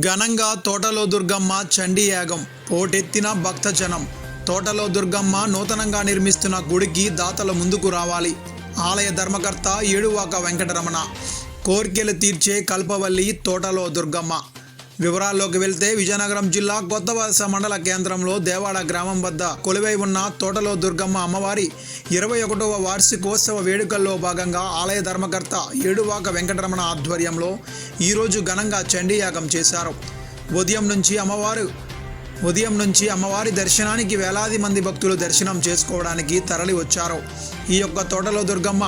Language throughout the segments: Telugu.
ఘనంగా తోటలో దుర్గమ్మ చండీ యాగం పోటెత్తిన భక్తజనం. తోటలో దుర్గమ్మ నూతనంగా నిర్మిస్తున్న గుడికి దాతలు ముందుకు రావాలి. ఆలయ ధర్మకర్త ఏడువాక వెంకటరమణ. కోర్కెలు తీర్చే కల్పవల్లి తోటలో దుర్గమ్మ. వివరాల్లోకి వెళ్తే విజయనగరం జిల్లా కొత్తవలస మండల కేంద్రంలో దేవాడ గ్రామం వద్ద కొలువై ఉన్న తోటలో దుర్గమ్మ అమ్మవారి ఇరవై ఒకటవ వార్షికోత్సవ వేడుకల్లో భాగంగా ఆలయ ధర్మకర్త ఏడువాక వెంకటరమణ ఆధ్వర్యంలో ఈరోజు ఘనంగా చండీయాగం చేశారు. ఉదయం నుంచి అమ్మవారు ఉదయం నుంచి అమ్మవారి దర్శనానికి వేలాది మంది భక్తులు దర్శనం చేసుకోవడానికి తరలి వచ్చారు ఈ యొక్క తోటలో దుర్గమ్మ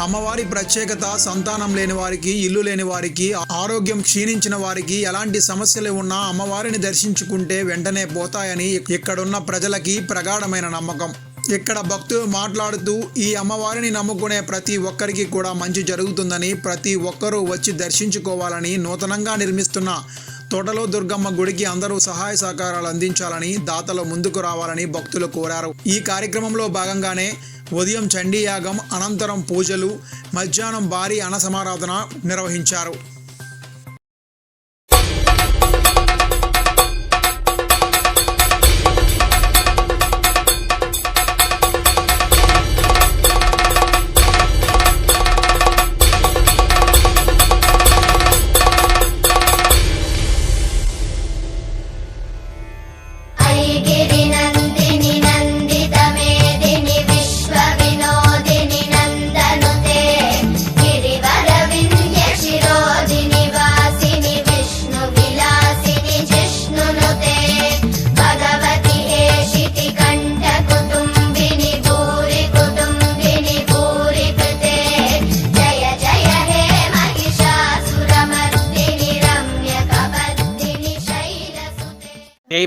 అమ్మవారి ప్రత్యేకత సంతానం లేని వారికి ఇల్లు లేని వారికి ఆరోగ్యం క్షీణించిన వారికి ఎలాంటి సమస్యలు ఉన్నా అమ్మవారిని దర్శించుకుంటే వెంటనే పోతాయని ఇక్కడున్న ప్రజలకి ప్రగాఢమైన నమ్మకం. ఇక్కడ భక్తులు మాట్లాడుతూ ఈ అమ్మవారిని నమ్ముకునే ప్రతి ఒక్కరికి కూడా మంచి జరుగుతుందని ప్రతి ఒక్కరూ వచ్చి దర్శించుకోవాలని నూతనంగా నిర్మిస్తున్న తోటలో దుర్గమ్మ గుడికి అందరూ సహాయ సహకారాలు అందించాలని దాతలు ముందుకు రావాలని భక్తులు కోరారు. ఈ కార్యక్రమంలో భాగంగానే ఉదయం చండీయాగం అనంతరం పూజలు మధ్యాహ్నం భారీ అన్న సమారాధన నిర్వహించారు.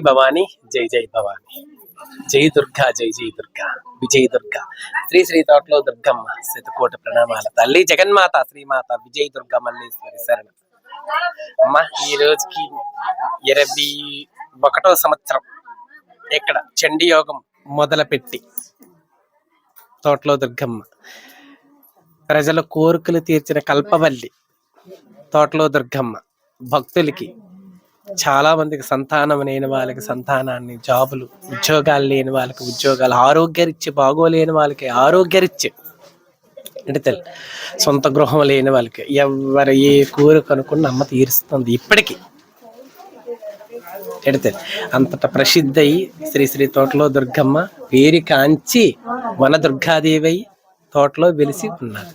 భవాని జై జై భవాని. జై దుర్గా జై జై దుర్గా విజయ దుర్గా. శ్రీ శ్రీ తోటలో దుర్గమ్మ శతకోట ప్రణామాల. తల్లి జగన్మాత శ్రీమాత విజయ దుర్గా మల్లేశ్వరి శరణ. అమ్మ ఈ రోజుకి ఇరవై ఒకటో సంవత్సరం. ఇక్కడ చండీ యోగం మొదలుపెట్టి. తోటలో దుర్గమ్మ. ప్రజల కోరికలు తీర్చిన కల్పవల్లి. తోటలో దుర్గమ్మ. భక్తులకి చాలా మందికి సంతానం లేని వాళ్ళకి సంతానాన్ని జాబులు ఉద్యోగాలు లేని వాళ్ళకి ఉద్యోగాలు ఆరోగ్యరిచ్చి బాగోలేని వాళ్ళకి ఆరోగ్యరీత్య అంటే సొంత గృహం లేని వాళ్ళకి ఎవరు ఏ కూర కనుక్కున్న అమ్మ తీరుస్తుంది ఇప్పటికీ. ఎడితే అంతట ప్రసిద్ధి అయి శ్రీ శ్రీ తోటలో దుర్గమ్మ పేరు కాంచి వన దుర్గాదేవి అయి తోటలో వెలిసి ఉన్నారు.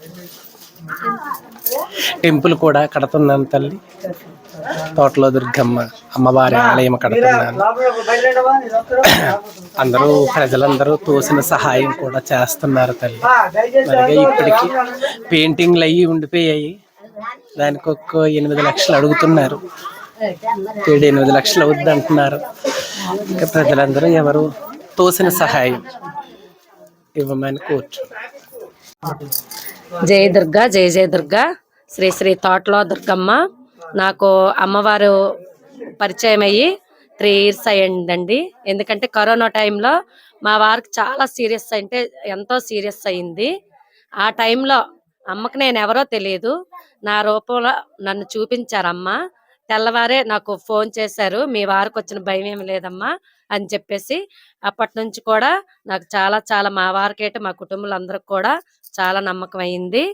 టెంపుల్ కూడా కడుతున్నాను తల్లి. తోటలో దుర్గమ్మ అమ్మవారి ఆలయం కడుతున్నాను అందరూ ప్రజలందరూ తోసిన సహాయం కూడా చేస్తున్నారు తల్లి. అలాగే ఇప్పటికి పెయింటింగ్లు అయ్యి ఉండిపోయాయి. దానికి ఒక్క ఎనిమిది లక్షలు అడుగుతున్నారు. ఏడు ఎనిమిది లక్షలు అవుద్ది అంటున్నారు. ఇంకా ప్రజలందరూ ఎవరు తోసిన సహాయం ఇవ్వమని కోర్చు. జయ దుర్గా జయ జయ దుర్గా. శ్రీ శ్రీ తోటలో దుర్గమ్మ. నాకు అమ్మవారు పరిచయం అయ్యి త్రీ ఇయర్స్ అయ్యిందండి. ఎందుకంటే కరోనా టైంలో మా వారికి చాలా సీరియస్ అంటే ఎంతో సీరియస్ అయింది ఆ టైంలో అమ్మకి నేను ఎవరో తెలియదు నా రూపంలో నన్ను చూపించారు అమ్మ తెల్లవారే నాకు ఫోన్ చేశారు. మీ వారికి వచ్చిన భయం ఏమి లేదమ్మా అని చెప్పేసి అప్పటి నుంచి కూడా నాకు చాలా చాలా మా వారికేట మా కుటుంబంలో అందరికి కూడా చాలా నమ్మకం అయింది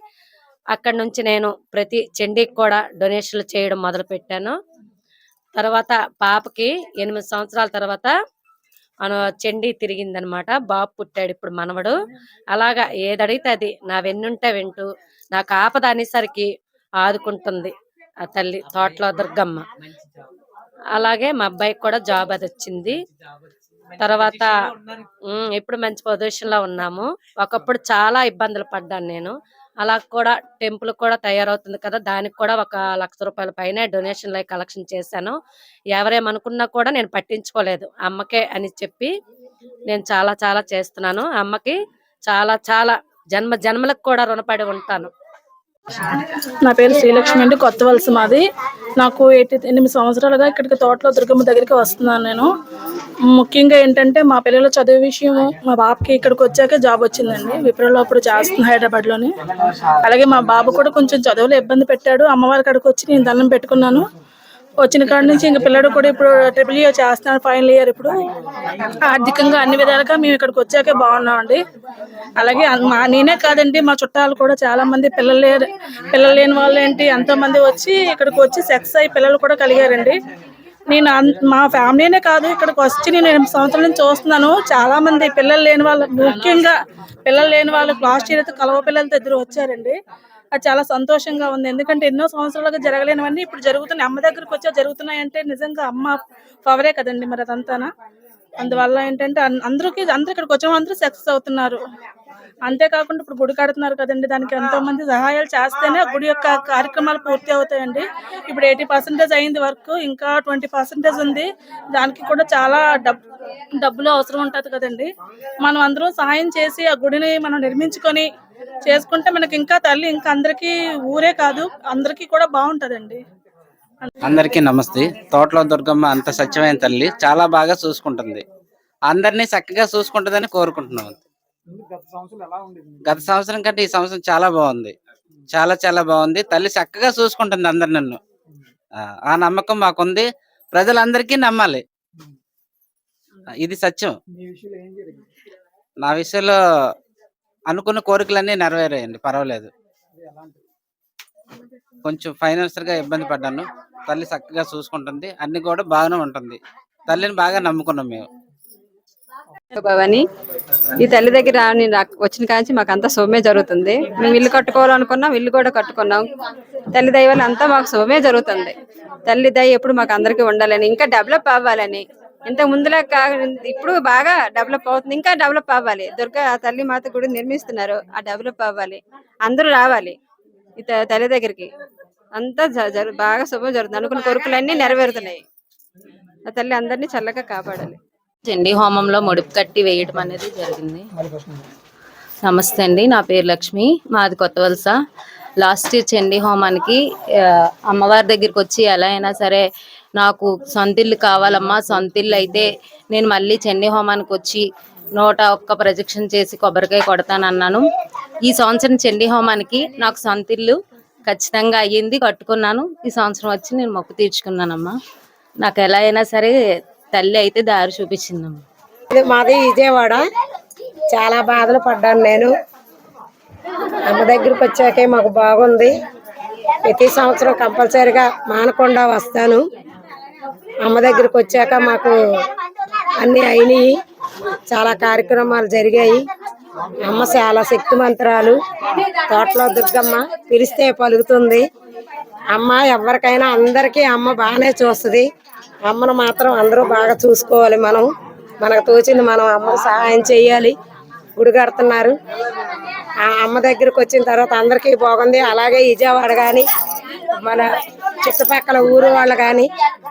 అక్కడి నుంచి నేను ప్రతి చండీకి కూడా డొనేషన్లు చేయడం మొదలు పెట్టాను తర్వాత పాపకి ఎనిమిది సంవత్సరాల తర్వాత చండీ తిరిగిందనమాట. బాబు పుట్టాడు ఇప్పుడు మనవడు. అలాగా ఏది అడిగితే అది నా వెన్నుంటే వింటూ నాకు ఆపద అనేసరికి ఆదుకుంటుంది ఆ తల్లి తోటలో దుర్గమ్మ. అలాగే మా అబ్బాయికి కూడా జాబ్ అది వచ్చింది. తర్వాత ఇప్పుడు. మంచి పొజిషన్లో ఉన్నాము. ఒకప్పుడు చాలా ఇబ్బందులు పడ్డాను నేను. అలా కూడా టెంపుల్ కూడా తయారవుతుంది కదా. దానికి కూడా ఒక లక్ష రూపాయల పైన డొనేషన్ కలెక్షన్ చేశాను. ఎవరేమనుకున్నా కూడా నేను పట్టించుకోలేదు. అమ్మకే అని చెప్పి నేను చాలా చాలా చేస్తున్నాను. అమ్మకి చాలా చాలా జన్మ జన్మలకు కూడా రుణపడి ఉంటాను. నా పేరు శ్రీలక్ష్మి అండి. కొత్త వలస మాది. నాకు ఎయిటీ ఎనిమిది సంవత్సరాలుగా ఇక్కడికి తోటలో దుర్గమ్మ దగ్గరికి వస్తున్నాను నేను. ముఖ్యంగా ఏంటంటే మా పిల్లల చదువు విషయం మా బాబుకి ఇక్కడికి వచ్చాక జాబ్ వచ్చిందండి. విప్రోలో అప్పుడు చేస్తుంది హైదరాబాద్లోని. అలాగే మా బాబు కూడా కొంచెం చదువులో ఇబ్బంది పెట్టాడు. అమ్మవారి కాడికి వచ్చి నేను దండం పెట్టుకున్నాను. వచ్చిన కాడ నుంచి ఇంక పిల్లడు కూడా ఇప్పుడు ట్రిపుల్ ఇయర్ e చేస్తున్నాడు ఫైనల్ ఇయర్ ఇప్పుడు. ఆర్థికంగా అన్ని విధాలుగా మేము ఇక్కడికి వచ్చాకే బాగున్నామండి. అలాగే మా నేనే కాదండి మా చుట్టాలు కూడా చాలా మంది పిల్లలు లేరు. పిల్లలు లేని వాళ్ళు ఏంటి ఎంతో మంది వచ్చి ఇక్కడికి వచ్చి సెక్స్ అయ్యి పిల్లలు కూడా కలిగారండి. నేను అన్- మా ఫ్యామిలీనే కాదు ఇక్కడికి వచ్చి నేను ఎనిమిది సంవత్సరాల నుంచి చూస్తున్నాను. చాలా మంది పిల్లలు లేని వాళ్ళు ముఖ్యంగా పిల్లలు లేని వాళ్ళు లాస్ట్ ఇయర్ అయితే కలవ పిల్లలతో ఇద్దరు వచ్చారండి. అది చాలా సంతోషంగా ఉంది. ఎందుకంటే ఎన్నో సంవత్సరాలుగా జరగలేనివన్నీ ఇప్పుడు జరుగుతున్నాయి. అమ్మ దగ్గరికి వచ్చా జరుగుతున్నాయంటే నిజంగా అమ్మ పవరే కదండి మరి అదంతానా? అందువల్ల ఏంటంటే అందరికీ అందరూ ఇక్కడికి వచ్చిన అందరూ సక్సెస్ అవుతున్నారు. అంతేకాకుండా ఇప్పుడు గుడి కడుతున్నారు కదండి దానికి ఎంతో మంది సహాయాలు చేస్తేనే ఆ గుడి యొక్క కార్యక్రమాలు పూర్తి అవుతాయండి. ఇప్పుడు ఎయిటీ పర్సెంటేజ్ అయింది వర్క్ ఇంకా ట్వంటీ పర్సెంటేజ్ ఉంది. దానికి కూడా చాలా డబ్ డబ్బులు అవసరం ఉంటుంది కదండి. మనం అందరం సహాయం చేసి ఆ గుడిని మనం నిర్మించుకొని చేసుకుంటే మనకి ఇంకా తల్లి ఇంకా అందరికీ ఊరే కాదు అందరికీ కూడా బాగుంటుందండి. అందరికీ నమస్తే. తోటలో దుర్గమ్మ అంత సత్యమైన తల్లి చాలా బాగా చూసుకుంటుంది. అందరినీ చక్కగా చూసుకుంటుందని కోరుకుంటున్నాం గత సంవత్సరం కంటే ఈ సంవత్సరం చాలా బాగుంది. చాలా చాలా బాగుంది. తల్లి చక్కగా చూసుకుంటుంది అందరు నన్ను. ఆ, నమ్మకం మాకుంది. ప్రజలందరికీ నమ్మాలి. ఇది సత్యం. నా విషయంలో అనుకున్న కోరికలన్నీ నెరవేరాయండి. పర్వాలేదు. కొంచెం ఫైనాన్షియల్గా ఇబ్బంది పడ్డాను. తల్లి చక్కగా చూసుకుంటుంది. అన్ని కూడా బాగానే ఉంటుంది. తల్లిని బాగా నమ్ముకున్నాం మేము. భవని. ఈ తల్లి దగ్గర నేను వచ్చిన కాంచి మాకు అంతా సోమే జరుగుతుంది. మేము ఇల్లు కట్టుకోవాలనుకున్నాం ఇల్లు కూడా కట్టుకున్నాం. తల్లి దయ వల్ల అంతా మాకు శుభమే జరుగుతుంది. తల్లి దయ ఎప్పుడు మాకు అందరికీ ఉండాలని ఇంకా డెవలప్ అవ్వాలని. ఇంత ముందులా కా ఇప్పుడు బాగా డెవలప్ అవుతుంది ఇంకా డెవలప్ అవ్వాలి. దుర్గా తల్లి మాత గుడి నిర్మిస్తున్నారు ఆ డెవలప్ అవ్వాలి. అందరూ రావాలి ఈ త- తల్లి దగ్గరికి. అంతా జరు- బాగా శుభం జరుగుతుంది. అనుకున్న కోరికలన్నీ నెరవేరుతున్నాయి. ఆ తల్లి అందరినీ చల్లగా కాపాడాలి. చండీ హోమంలో ముడుపు కట్టి వేయడం అనేది జరిగింది. నమస్తే అండి. నా పేరు లక్ష్మి. మాది కొత్త వలస. లాస్ట్ ఇయర్ చండీ హోమానికి అమ్మవారి దగ్గరికి వచ్చి ఎలా అయినా సరే నాకు సొంతిల్లు కావాలమ్మా సొంతిల్లు అయితే నేను మళ్ళీ చండీ హోమానికి వచ్చి నూట ఒక్క ప్రొజెక్షన్ చేసి కొబ్బరికాయ కొడతానన్నాను. ఈ సంవత్సరం చండీ హోమానికి నాకు సొంతిల్లు ఖచ్చితంగా అయ్యింది కట్టుకున్నాను. ఈ సంవత్సరం వచ్చి నేను మొక్కు తీర్చుకున్నానమ్మా. నాకు ఎలా అయినా సరే తల్లి అయితే దారి చూపించింది ఇది మాది విజయవాడ. చాలా బాధలు పడ్డాను నేను. అమ్మ దగ్గరికి వచ్చాకే మాకు బాగుంది. ప్రతి సంవత్సరం కంపల్సరిగా మానకుండా వస్తాను. అమ్మ దగ్గరికి వచ్చాక మాకు అన్ని అయినాయి. చాలా కార్యక్రమాలు జరిగాయి. అమ్మ చాలా శక్తి మంత్రాలు. తోటలో దుర్గమ్మ పిలిస్తే పలుకుతుంది. అమ్మ ఎవరికైనా అందరికీ అమ్మ బాగానే చూస్తుంది. అమ్మను మాత్రం అందరూ బాగా చూసుకోవాలి మనం. మనకు తోచింది మనం అమ్మకు సహాయం చేయాలి. గుడి కడుతున్నారు. ఆ అమ్మ దగ్గరికి వచ్చిన తర్వాత అందరికీ బాగుంది. అలాగే విజయవాడ కానీ మన చుట్టుపక్కల ఊరు వాళ్ళు కానీ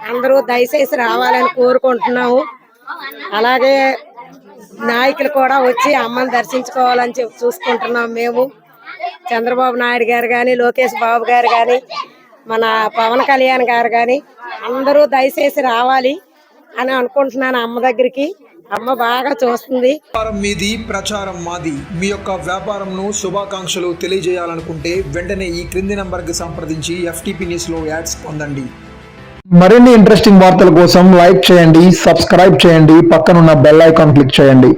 అందరూ దయచేసి రావాలని కోరుకుంటున్నాము. అలాగే నాయకులు కూడా వచ్చి అమ్మని దర్శించుకోవాలని చెప్పి చూసుకుంటున్నాం మేము. చంద్రబాబు నాయుడు గారు కానీ లోకేష్ బాబు గారు కానీ మన పవన్ కళ్యాణ్ గారు కానీ అందరూ దయచేసి రావాలి అని అనుకుంటున్నాను అమ్మ దగ్గరికి. అమ్మ బాగా చూస్తుంది. వ్యాపారం మీది ప్రచారం మాది. మీ యొక్క వ్యాపారంను శుభాకాంక్షలు తెలియజేయాలనుకుంటే వెంటనే ఈ క్రింది నంబర్కి సంప్రదించి ఎఫ్టీపీ న్యూస్లో యాడ్స్ పొందండి. మరిన్ని ఇంట్రెస్టింగ్ వార్తల కోసం లైక్ చేయండి సబ్స్క్రైబ్ చేయండి పక్కనున్న బెల్ ఐకాన్ క్లిక్ చేయండి.